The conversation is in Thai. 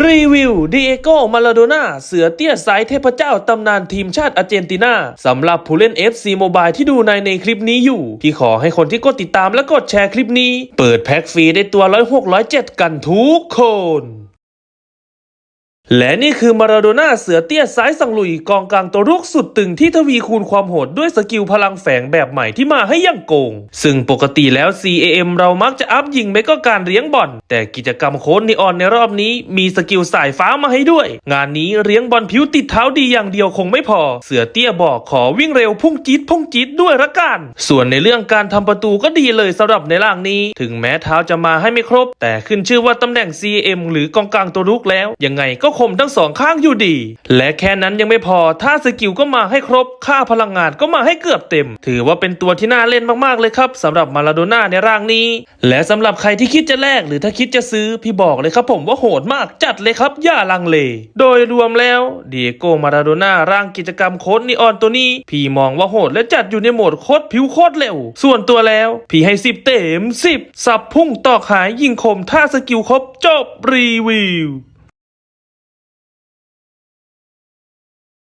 รีวิวดิเอโกมาลาโดนาเสือเตี้ยสายเทพเจ้าตำนานทีมชาติอาร์เจนตินาสำหรับผู้เล่น FC Mobile ที่ดูในในคลิปนี้อยู่ พี่ขอให้คนที่กดติดตามและกดแชร์คลิปนี้ เปิดแพ็กฟรีได้ตัวร้อยหกร้อยเจ็ดกันทุกคน และนี่คือมาราโดน่าเสือเตี้ยซ้ายสังลุยกองกลางตัวรุกสุดตึงที่ทวีคูณความโหดด้วยสกิลพลังแฝงแบบใหม่ที่มาให้ยังโกง ซึ่งปกติแล้ว CAM เรามักจะอัพยิงไม่ก็การเลี้ยงบอลแต่กิจกรรมโค้ดนีออนในรอบนี้มีสกิลสายฟ้ามาให้ด้วย งานนี้เลี้ยงบอลผิวติดเท้าดีอย่างเดียวคงไม่พอ เสือเตี้ยบอกขอวิ่งเร็วพุ่งจี๊ดพุ่งจี๊ดด้วยละกัน ส่วนในเรื่องการทำประตูก็ดีเลยสำหรับในล่างนี้ ถึงแม้เท้าจะมาให้ไม่ครบ แต่ขึ้นชื่อว่าตำแหน่ง CAM หรือกองกลางตัวรุกแล้วยังไงก็คมทั้งสองข้างอยู่ดี และแค่นั้นยังไม่พอถ้าสกิลก็มาให้ครบค่าพลังงานก็มาให้เกือบเต็ม ถือว่าเป็นตัวที่น่าเล่นมากๆเลยครับสำหรับมาลาโดน่าในร่างนี้ และสำหรับใครที่คิดจะแลกหรือถ้าคิดจะซื้อพี่บอกเลยครับผมว่าโหดมากจัดเลยครับอย่าลังเล โดยรวมแล้วเดียโกมาลาโดน่าร่างกิจกรรมโค้ดนีออนตัวนี้ พี่มองว่าโหดและจัดอยู่ในโหมดโคตรผิวโคตรเร็ว ส่วนตัวแล้ว พี่ให้ 10 เต็ม 10 สับพุ่งตอกหายยิงคมท่าสกิลครบจบรีวิว